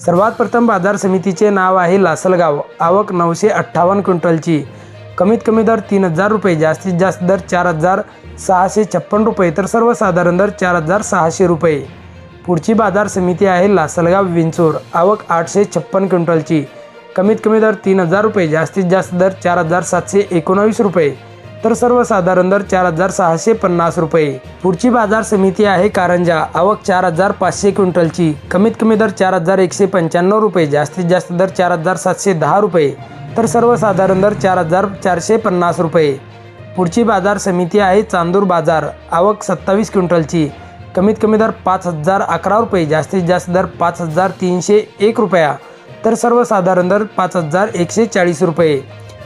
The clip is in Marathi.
सर्वात प्रथम बाजार समितीचे नाव आहे लासलगाव. आवक नऊशे अठ्ठावन्न क्विंटलची. कमीत कमी दर तीन हजार रुपये जास्तीत जास्त दर चार हजार सहाशे छप्पन रुपये तर सर्वसाधारण दर चार हजार सहाशे रुपये. पुढची बाजार समिती आहे लासलगाव विंचूर आवक आठशे छप्पन क्विंटलची. कमीत कमी दर तीन हजार रुपये जास्तीत जास्त दर चार हजार सातशे एकोणावीस रुपये. तर सर्वसाधारण दर चार हजार सहाशे पन्नास रुपये. पुढची बाजार समिती आहे कारंजा. आवक चार हजार पाचशे क्विंटलची. कमीत कमी दर चार हजार एकशे पंच्याण्णव रुपये. जास्तीत जास्त दर चार हजार सातशे दहा रुपये. तर सर्वसाधारण दर चार हजार चारशे पन्नास रुपये. पुढची बाजार समिती आहे चांदूर बाजार. आवक सत्तावीस क्विंटलची. कमीत कमी दर पाच हजार अकरा रुपये. जास्तीत जास्त दर पाच हजार तीनशे एक रुपया. तर सर्वसाधारण दर पाच हजार एकशे चाळीस रुपये.